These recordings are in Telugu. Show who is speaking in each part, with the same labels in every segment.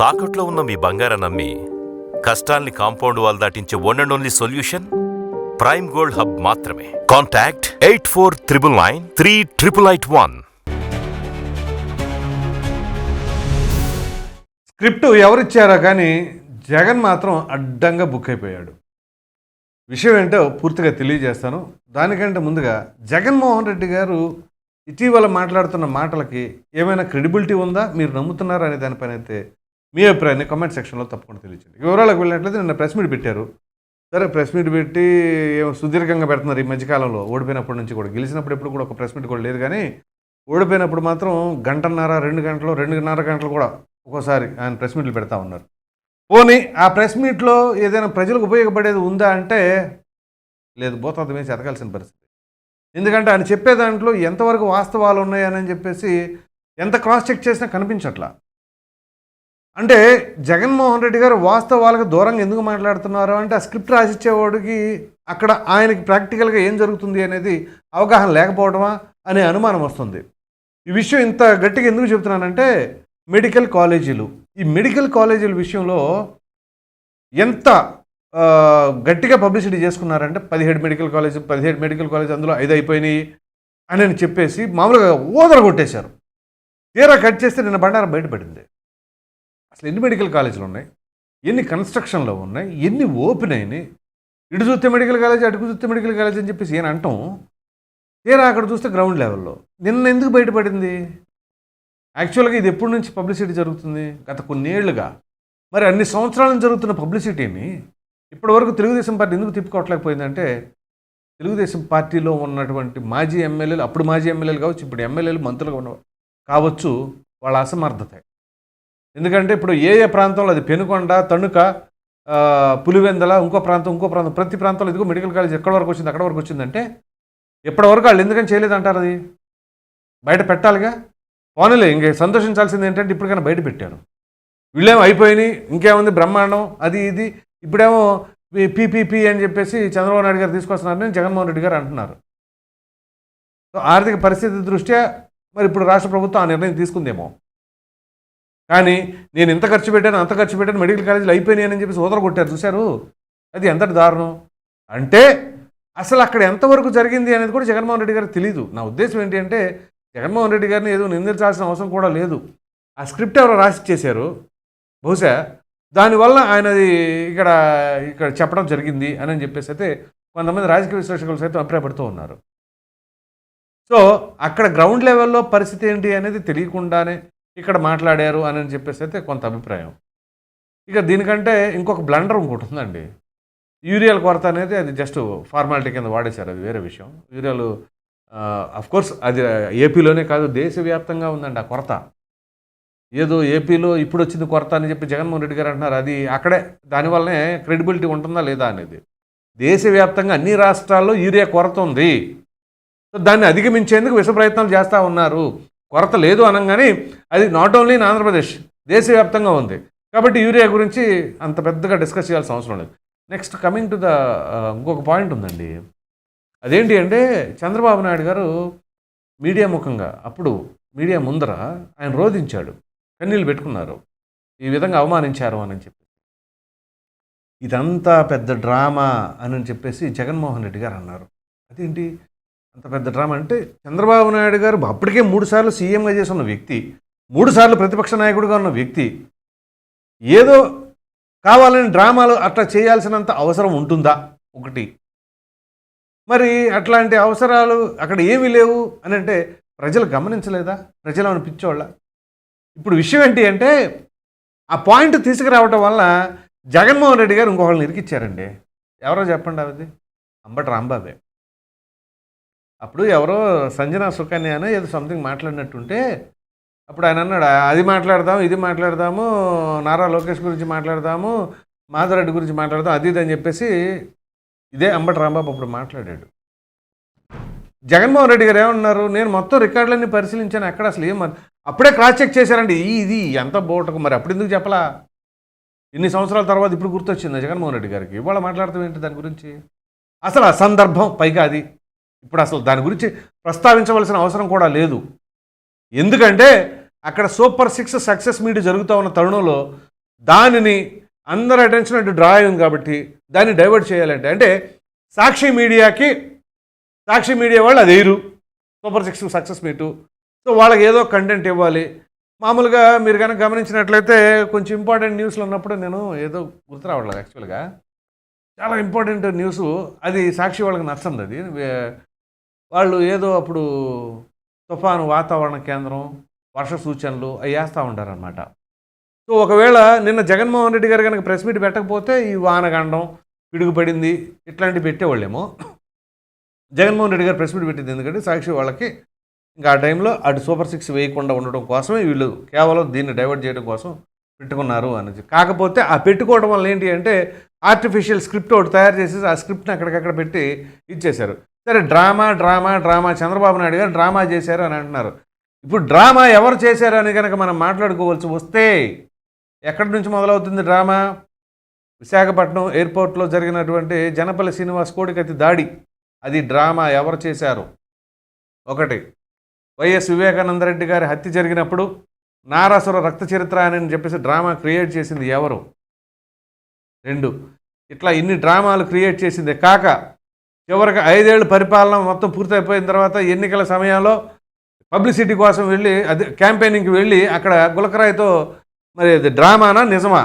Speaker 1: తాకట్లో ఉన్న మీ బంగారం నమ్మి కష్టాల్ని compound wall దాటించే one and only solution prime gold hub మాత్రమే. Contact eight four triple nine three triple eight one
Speaker 2: script ఎవరిచ్చారో కానీ జగన్ మాత్రం అడ్డంగా బుక్ అయిపోయాడు. విషయం ఏంటో పూర్తిగా తెలియజేస్తాను. దానికంటే ముందుగా జగన్మోహన్ రెడ్డి గారు ఇటీవల మాట్లాడుతున్న మాటలకి ఏమైనా క్రెడిబిలిటీ ఉందా? మీరు నమ్ముతున్నారా అనే దానిపైన అయితే మీ అభిప్రాయాన్ని కామెంట్ సెక్షన్లో తప్పకుండా తెలియచండి వివరాలకు వెళ్ళినట్లయితే నిన్న ప్రెస్ మీట్ పెట్టారు. సరే ప్రెస్ మీట్ పెట్టి సుదీర్ఘంగా పెడుతున్నారు ఈ మధ్యకాలంలో ఓడిపోయినప్పటి నుంచి కూడా. గెలిచినప్పుడు ఎప్పుడు కూడా ఒక ప్రెస్ మీట్ కూడా లేదు కానీ ఓడిపోయినప్పుడు మాత్రం గంటన్నర రెండు గంటలు రెండున్నర గంటలు కూడా ఒక్కోసారి ఆయన ప్రెస్ మీట్లు పెడతా ఉన్నారు. పోనీ ఆ ప్రెస్ మీట్లో ఏదైనా ప్రజలకు ఉపయోగపడేది ఉందా అంటే లేదు భూతార్థం వేసి ఎతకాల్సిన పరిస్థితి. ఎందుకంటే ఆయన చెప్పే దాంట్లో ఎంతవరకు వాస్తవాలు ఉన్నాయని చెప్పేసి ఎంత క్రాస్ చెక్ చేసినా కనిపించట్లా. అంటే జగన్మోహన్ రెడ్డి గారు వాస్తవాలకు దూరంగా ఎందుకు మాట్లాడుతున్నారు అంటే ఆ స్క్రిప్ట్ రాసిచ్చేవాడికి అక్కడ ఆయనకి ప్రాక్టికల్గా ఏం జరుగుతుంది అనేది అవగాహన లేకపోవడమా అనే అనుమానం వస్తుంది. ఈ విషయం ఇంత గట్టిగా ఎందుకు చెప్తున్నానంటే మెడికల్ కాలేజీలు ఈ మెడికల్ కాలేజీల విషయంలో ఎంత గట్టిగా పబ్లిసిటీ చేసుకున్నారంటే పదిహేడు మెడికల్ కాలేజ్ పదిహేడు మెడికల్ కాలేజ్ అందులో ఐదు అయిపోయినాయి అని అని చెప్పేసి మామూలుగా ఓదర కొట్టేశారు తీరా కట్ చేస్తే నిన్న బండారం బయటపడింది. అసలు ఎన్ని మెడికల్ కాలేజీలు ఉన్నాయి? ఎన్ని కన్స్ట్రక్షన్లో ఉన్నాయి? ఎన్ని ఓపెన్ అయినాయి? ఇటు చూస్తే మెడికల్ కాలేజ్ అటుకు చూస్తే మెడికల్ కాలేజ్ అని చెప్పేసి ఏం అంటాం? తీరా అక్కడ చూస్తే గ్రౌండ్ లెవెల్లో. నిన్న ఎందుకు బయటపడింది? యాక్చువల్గా ఇది ఎప్పటి నుంచి పబ్లిసిటీ జరుగుతుంది? గత కొన్నేళ్ళుగా. మరి అన్ని సంవత్సరాల నుంచి జరుగుతున్న పబ్లిసిటీని ఇప్పటివరకు తెలుగుదేశం పార్టీ ఎందుకు తిప్పుకోవట్లేకపోయిందంటే తెలుగుదేశం పార్టీలో ఉన్నటువంటి మాజీ ఎమ్మెల్యేలు అప్పుడు మాజీ ఎమ్మెల్యేలు కావచ్చు ఇప్పుడు ఎమ్మెల్యేలు మంత్రులుగా ఉన్న కావచ్చు వాళ్ళ అసమర్థత. ఎందుకంటే ఇప్పుడు ఏ ఏ ప్రాంతంలో అది పెనుకొండ తణుక పులివెందల ఇంకో ప్రాంతం ఇంకో ప్రాంతం ప్రతి ప్రాంతంలో ఇదిగో మెడికల్ కాలేజ్ ఎక్కడ వరకు వచ్చింది అక్కడ వరకు వచ్చిందంటే ఎప్పటివరకు వాళ్ళు ఎందుకని చేయలేదంటారు అది? బయట పెట్టాలిగా? పోనీలే ఇంక సంతోషించాల్సింది ఏంటంటే ఇప్పటికైనా బయట పెట్టారు. వీళ్ళేమో అయిపోయినాయి ఇంకేముంది బ్రహ్మాండం అది ఇది. ఇప్పుడేమో పీపీపీ అని చెప్పేసి చంద్రబాబు నాయుడు గారు తీసుకొస్తున్నారని జగన్మోహన్ రెడ్డి గారు అంటున్నారు. సో ఆర్థిక పరిస్థితి దృష్ట్యా మరి ఇప్పుడు రాష్ట్ర ప్రభుత్వం ఆ నిర్ణయం తీసుకుందేమో. కానీ నేను ఇంత ఖర్చు పెట్టాను అంత ఖర్చు పెట్టాను మెడికల్ కాలేజీలు అయిపోయినాయని చెప్పి చెప్పేసి కొట్టారు చూశారు? అది ఎంతటి దారుణం? అంటే అసలు అక్కడ ఎంతవరకు జరిగింది అనేది కూడా జగన్మోహన్ రెడ్డి గారికి తెలియదు నా ఉద్దేశం ఏంటి అంటే జగన్మోహన్ రెడ్డి గారిని ఏదో నిందించాల్సిన అవసరం కూడా లేదు. ఆ స్క్రిప్ట్ ఎవరో రాసి చేశారు బహుశా దానివల్ల ఆయనది ఇక్కడ ఇక్కడ చెప్పడం జరిగింది అని చెప్పేసి అయితే కొంతమంది రాజకీయ విశ్లేషకులు సైతం అభిప్రాయపడుతూ ఉన్నారు. సో అక్కడ గ్రౌండ్ లెవెల్లో పరిస్థితి ఏంటి అనేది తెలియకుండానే ఇక్కడ మాట్లాడారు అని చెప్పేసి అయితే కొంత అభిప్రాయం. ఇక దీనికంటే ఇంకొక బ్లండర్ ఇంకోటి ఉందండి. యూరియాల కొరత అనేది అది జస్ట్ ఫార్మాలిటీ కింద వాడేశారు అది వేరే విషయం. యూరియాలు కోర్స్ అది ఏపీలోనే కాదు దేశవ్యాప్తంగా ఉందండి ఆ కొరత. ఏదో ఏపీలో ఇప్పుడు వచ్చింది కొరత అని చెప్పి జగన్మోహన్ రెడ్డి గారు అంటున్నారు అది అక్కడే దానివల్లనే క్రెడిబిలిటీ ఉంటుందా లేదా అనేది. దేశవ్యాప్తంగా అన్ని రాష్ట్రాల్లో యూరియా కొరత ఉంది. సో దాన్ని అధిగమించేందుకు విష ప్రయత్నాలు చేస్తూ ఉన్నారు. కొరత లేదు అనగానే అది నాట్ ఓన్లీ ఇన్ ఆంధ్రప్రదేశ్ దేశవ్యాప్తంగా ఉంది. కాబట్టి యూరియా గురించి అంత పెద్దగా డిస్కస్ చేయాల్సిన అవసరం లేదు. నెక్స్ట్ కమింగ్ టు ద ఇంకొక పాయింట్ ఉందండి. అదేంటి అంటే చంద్రబాబు నాయుడు గారు మీడియా ముఖంగా అప్పుడు మీడియా ముందర ఆయన రోధించాడు. కన్నీళ్ళు పెట్టుకున్నారు. ఈ విధంగా అవమానించారు అని చెప్పి ఇదంతా పెద్ద డ్రామా అని చెప్పేసి జగన్మోహన్ రెడ్డి గారు అన్నారు. అదేంటి? అంత పెద్ద డ్రామా అంటే చంద్రబాబు నాయుడు గారు అప్పటికే మూడు సార్లు సీఎంగా చేసి ఉన్న వ్యక్తి మూడుసార్లు ప్రతిపక్ష నాయకుడిగా ఉన్న వ్యక్తి ఏదో కావాలని డ్రామాలు అట్లా చేయాల్సినంత అవసరం ఉంటుందా? ఒకటి. మరి అట్లాంటి అవసరాలు అక్కడ ఏమీ లేవు అని అంటే ప్రజలు గమనించలేదా? ప్రజలు అని పిచ్చోళ్ళ? ఇప్పుడు విషయం ఏంటి అంటే ఆ పాయింట్ తీసుకురావటం వల్ల జగన్మోహన్ రెడ్డి గారు ఇంకొకళ్ళని ఇరికిచ్చారండి. ఎవరో చెప్పండి అది అంబటి రాంబాబే. అప్పుడు ఎవరో సంజన సుకన్య అని ఏదో సంథింగ్ మాట్లాడినట్టుంటే అప్పుడు ఆయన అన్నాడు అది మాట్లాడదాము ఇది మాట్లాడదాము నారా లోకేష్ గురించి మాట్లాడదాము మాధవరెడ్డి గురించి మాట్లాడదాం అది ఇది అని చెప్పేసి ఇదే అంబటి రాంబాబు అప్పుడు మాట్లాడాడు. జగన్మోహన్ రెడ్డి గారు ఏమన్నారు నేను మొత్తం రికార్డులన్నీ పరిశీలించాను అక్కడ అసలు ఏం అప్పుడే క్రాస్ చెక్ చేశారండి ఇది ఎంత బోటకు మరి అప్పుడు ఎందుకు చెప్పలా? ఇన్ని సంవత్సరాల తర్వాత ఇప్పుడు గుర్తొచ్చింది జగన్మోహన్ రెడ్డి గారికి? ఇవాళ మాట్లాడతాం ఏంటి దాని గురించి? అసలు ఆ సందర్భం పైగా అది ఇప్పుడు అసలు దాని గురించి ప్రస్తావించవలసిన అవసరం కూడా లేదు. ఎందుకంటే అక్కడ సూపర్ సిక్స్ సక్సెస్ మీట్ జరుగుతూ ఉన్న తరుణంలో దానిని అందరి అటెన్షన్ అటు డ్రా అయింది కాబట్టి దాన్ని డైవర్ట్ చేయాలంటే అంటే సాక్షి మీడియాకి సాక్షి మీడియా వాళ్ళు అది వేయరు. Super six success meet. So వాళ్ళకి ఏదో కంటెంట్ ఇవ్వాలి. మామూలుగా మీరు కనుక గమనించినట్లయితే కొంచెం ఇంపార్టెంట్ న్యూస్లు ఉన్నప్పుడు నేను ఏదో గుర్తు రావట్లేదు యాక్చువల్గా చాలా ఇంపార్టెంట్ న్యూస్ అది సాక్షి వాళ్ళకి నచ్చంది అది వాళ్ళు ఏదో అప్పుడు తుఫాను వాతావరణ కేంద్రం వర్ష సూచనలు అవి వేస్తూ ఉంటారనమాట సో ఒకవేళ నిన్న జగన్మోహన్ రెడ్డి గారు కనుక ప్రెస్ మీట్ పెట్టకపోతే ఈ వానగండం పిడుగుపడింది ఇట్లాంటివి పెట్టేవాళ్ళేమో. జగన్మోహన్ రెడ్డి గారు ప్రెస్ మీట్ పెట్టింది ఎందుకంటే సాక్షి వాళ్ళకి ఇంకా ఆ టైంలో అటు సూపర్ సిక్స్ వేయకుండా ఉండడం కోసమే వీళ్ళు కేవలం దీన్ని డైవర్ట్ చేయడం కోసం పెట్టుకున్నారు అనేది కాకపోతే ఆ పెట్టుకోవడం వల్ల ఏంటి అంటే ఆర్టిఫిషియల్ స్క్రిప్ట్ ఒకటి తయారు చేసేసి ఆ స్క్రిప్ట్ని అక్కడికక్కడ పెట్టి ఇచ్చేశారు. సరే drama drama drama. Chandrababu Naidu garu drama చేశారు అని అంటున్నారు. ఇప్పుడు డ్రామా ఎవరు చేశారు అని కనుక మనం మాట్లాడుకోవాల్సి వస్తే ఎక్కడి నుంచి మొదలవుతుంది డ్రామా? విశాఖపట్నం ఎయిర్పోర్ట్లో జరిగినటువంటి జనపల్లి శ్రీనివాస్ కోడికతి దాడి. అది డ్రామా ఎవరు చేశారు? ఒకటి వైఎస్ వివేకానందరెడ్డి గారి హత్య జరిగినప్పుడు నారాసుర రక్త చరిత్ర అని చెప్పేసి డ్రామా క్రియేట్ చేసింది ఎవరు? రెండు ఇట్లా ఇన్ని డ్రామాలు క్రియేట్ చేసింది. కాక చివరికి ఐదేళ్ళు పరిపాలన మొత్తం పూర్తయిపోయిన తర్వాత ఎన్నికల సమయంలో పబ్లిసిటీ కోసం వెళ్ళి అది క్యాంపెయినింగ్కి వెళ్ళి అక్కడ గులకరాయితో మరి అది డ్రామానా నిజమా?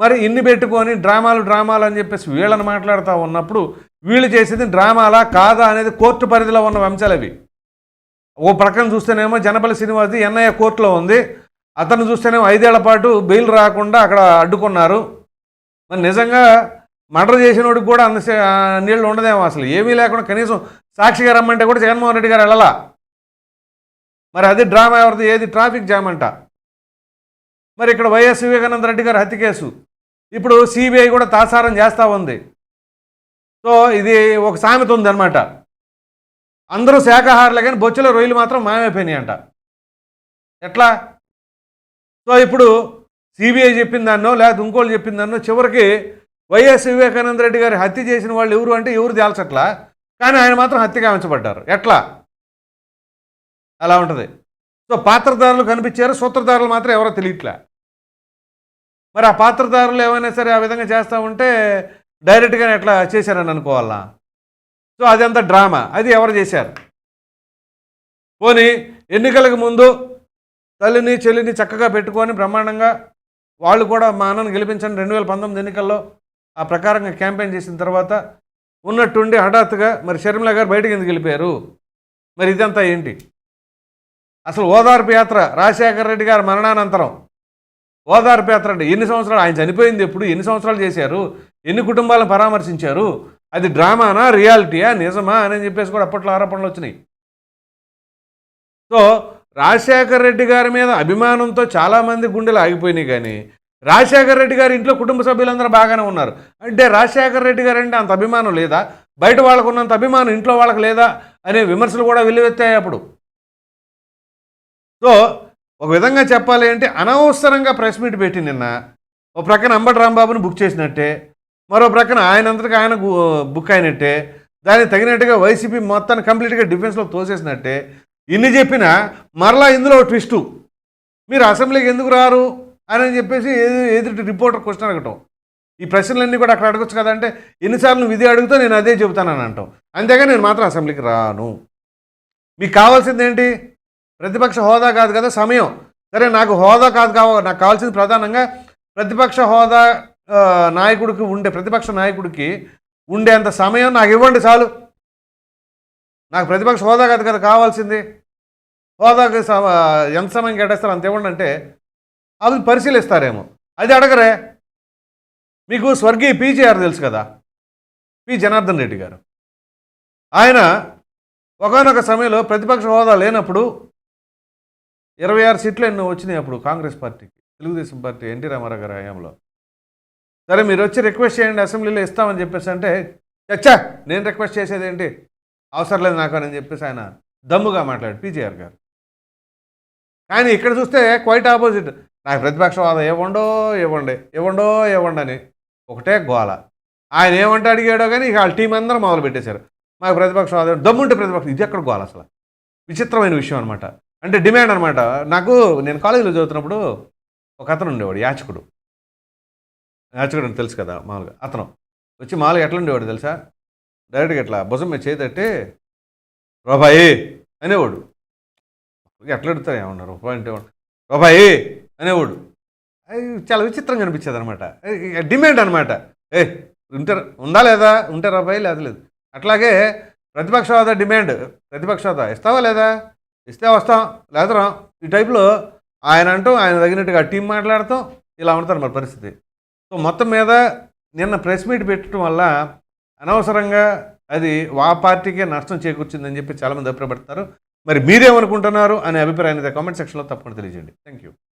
Speaker 2: మరి ఇన్ని పెట్టుకొని డ్రామాలు డ్రామాలు అని చెప్పేసి వీళ్ళని మాట్లాడుతూ ఉన్నప్పుడు వీళ్ళు చేసేది డ్రామాలా కాదా అనేది కోర్టు పరిధిలో ఉన్న అంశాలు అవి. ఓ ప్రక్కన చూస్తేనేమో జనపల్లి శ్రీనివాస్ది ఎన్ఐఏ కోర్టులో ఉంది. అతను చూస్తేనేమో ఐదేళ్ళ పాటు బెయిల్ రాకుండా అక్కడ అడ్డుకున్నారు. మరి నిజంగా మర్డర్ చేసినోడికి కూడా అంత నీళ్ళు ఉండదేమో అసలు. ఏమీ లేకుండా కనీసం సాక్షిగా రమ్మంటే కూడా జగన్మోహన్ రెడ్డి గారు వెళ్ళాలా. మరి అది డ్రామా ఎవరిది? ఏది? ట్రాఫిక్ జామ్ అంట. మరి ఇక్కడ వైఎస్ వివేకానంద రెడ్డి గారు హత్య కేసు. ఇప్పుడు సిబిఐ కూడా తాసారం చేస్తూ ఉంది. సో ఇది ఒక సామెత ఉందన్నమాట. అందరూ శాఖాహారులే కానీ బొచ్చుల రొయ్యలు మాత్రం మాయమైపోయినాయి అంట. ఎట్లా? సో ఇప్పుడు సిబిఐ చెప్పిన దాన్నో లేకపోతే ఇంకోళ్ళు చెప్పిన దాన్నో చివరికి వైఎస్ వివేకానంద రెడ్డి గారి హత్య చేసిన వాళ్ళు ఎవరు అంటే ఎవరు తేల్చట్లా కానీ ఆయన మాత్రం హత్య గావించబడ్డారు ఎట్లా? అలా ఉంటుంది. సో పాత్రధారులు కనిపించారు సూత్రధారులు మాత్రం ఎవరో తెలియట్లే. మరి ఆ పాత్రధారులు ఏమైనా సరే ఆ విధంగా చేస్తూ ఉంటే డైరెక్ట్గానే ఎట్లా చేశారని అనుకోవాలా? సో అదంతా డ్రామా. అది ఎవరు చేశారు? పోనీ ఎన్నికలకు ముందు తల్లిని చెల్లిని చక్కగా పెట్టుకొని బ్రహ్మాండంగా వాళ్ళు కూడా మా అన్నను గెలిపించండి రెండు వేల పంతొమ్మిది ఎన్నికల్లో. ఆ ప్రకారంగా క్యాంపెయిన్ చేసిన తర్వాత ఉన్నట్టుండి హఠాత్తుగా మరి షర్మిల గారు బయటకు ఎందుకు వెళ్ళిపోయారు? మరి ఇదంతా ఏంటి? అసలు ఓదార్పు యాత్ర రాజశేఖర రెడ్డి గారి మరణానంతరం ఓదార్పు యాత్ర అంటే ఎన్ని సంవత్సరాలు ఆయన చనిపోయింది ఎప్పుడు ఎన్ని సంవత్సరాలు చేశారు ఎన్ని కుటుంబాలను పరామర్శించారు అది డ్రామానా రియాలిటీయా నిజమా అని చెప్పేసి కూడా అప్పట్లో ఆరోపణలు వచ్చినాయి. సో రాజశేఖర రెడ్డి గారి మీద అభిమానంతో చాలామంది గుండెలు ఆగిపోయినాయి కానీ రాజశేఖర రెడ్డి గారి ఇంట్లో కుటుంబ సభ్యులందరూ బాగానే ఉన్నారు. అంటే రాజశేఖర రెడ్డి గారు అంటే అంత అభిమానం లేదా? బయట వాళ్ళకు ఉన్నంత అభిమానం ఇంట్లో వాళ్ళకి లేదా? అనే విమర్శలు కూడా వెల్లువెత్తాయి అప్పుడు. సో ఒక విధంగా చెప్పాలి అంటే అనవసరంగా ప్రెస్ మీట్ పెట్టి నిన్న ఒక ప్రక్కన అంబటి రాంబాబుని బుక్ చేసినట్టే మరో ప్రక్కన ఆయన అంతటికి ఆయన బుక్ అయినట్టే దానికి తగినట్టుగా వైసీపీ మొత్తాన్ని కంప్లీట్గా డిఫెన్స్లో తోసేసినట్టే ఇన్ని చెప్పినా మరలా ఇందులో ఒక ట్విస్టు. మీరు అసెంబ్లీకి ఎందుకు రారు? అని చెప్పేసి ఎదుటి రిపోర్టర్ క్వశ్చన్ అడగటం. ఈ ప్రశ్నలన్నీ కూడా అక్కడ అడగచ్చు కదా అంటే ఎన్నిసార్లు నువ్వు ఇది అడుగుతా నేను అదే చెబుతానని అంటాం. అంతేగా నేను మాత్రం అసెంబ్లీకి రాను. మీకు కావాల్సింది ఏంటి? ప్రతిపక్ష హోదా కాదు కదా సమయం. సరే నాకు హోదా కాదు కావ నాకు కావాల్సింది ప్రధానంగా ప్రతిపక్ష హోదా నాయకుడికి ఉండే ప్రతిపక్ష నాయకుడికి ఉండేంత సమయం నాకు ఇవ్వండి చాలు. నాకు ప్రతిపక్ష హోదా కాదు కదా కావాల్సింది. హోదాకి సమ- ఎంత సమయం కేటాయిస్తారు అంత ఇవ్వండి అంటే అవి పరిశీలిస్తారేమో. అది అడగరే. మీకు స్వర్గీయ పీజీఆర్ తెలుసు కదా పి. జనార్దన్ రెడ్డి గారు. ఆయన ఒకనొక సమయంలో ప్రతిపక్ష హోదా లేనప్పుడు ఇరవై ఆరు సీట్లు ఎన్నో వచ్చినాయి అప్పుడు కాంగ్రెస్ పార్టీకి తెలుగుదేశం పార్టీ ఎన్టీ రామారావు గారి హయాంలో. సరే మీరు వచ్చి రిక్వెస్ట్ చేయండి అసెంబ్లీలో ఇస్తామని చెప్పేసి అంటే చచ్చా నేను రిక్వెస్ట్ చేసేది ఏంటి? అవసరం లేదు నాకు అని చెప్పేసి ఆయన దమ్ముగా మాట్లాడు పిజిఆర్ గారు. కానీ ఇక్కడ చూస్తే క్వైట్ ఆపోజిట్. నాకు ప్రతిపక్ష హోదా ఇవ్వండో ఇవ్వండి ఇవ్వండో ఇవ్వండి అని ఒకటే గోల. ఆయన ఏమంటే అడిగాడో కానీ ఇక వాళ్ళ టీం అందరూ మొదలు పెట్టేశారు. మాకు ప్రతిపక్ష హోదా దమ్ముంటే ప్రతిపక్షం ఇది ఎక్కడ గోల అసలు? విచిత్రమైన విషయం అనమాట అంటే డిమాండ్ అనమాట నాకు నేను కాలేజీలో చదువుతున్నప్పుడు ఒక అతను ఉండేవాడు యాచకుడు. యాచకుడు అని తెలుసు కదా మామూలుగా అతను. వచ్చి మామూలుగా ఎట్లా ఉండేవాడు తెలుసా? డైరెక్ట్గా ఇట్లా భుజం మీద చేతట్టి రూపాయి అనేవాడు. ఎట్లా అడుగుతారు ఏమన్నా రూపాయి అంటే రూపాయి అనేవాడు. అది చాలా విచిత్రంగా అనిపించేది అనమాట డిమాండ్ అనమాట ఏ ఉంటారు ఉందా లేదా? ఉంటే అబ్బాయి లేదా లేదు. అట్లాగే ప్రతిపక్ష హోదా డిమాండ్. ప్రతిపక్ష హోదా ఇస్తావా లేదా? ఇస్తే వస్తాం లేదా ఈ టైప్లో ఆయన అంటూ ఆయన తగినట్టుగా టీం మాట్లాడతాం ఇలా ఉంటారు మరి పరిస్థితి. సో మొత్తం మీద నిన్న ప్రెస్ మీట్ పెట్టడం వల్ల అనవసరంగా అది వా పార్టీకే నష్టం చేకూర్చిందని చెప్పి చాలామంది అభిప్రాయపడతారు. మరి మీరేమనుకుంటున్నారు అనే అభిప్రాయాన్ని కామెంట్ సెక్షన్లో తప్పకుండా తెలియజేయండి. Thank you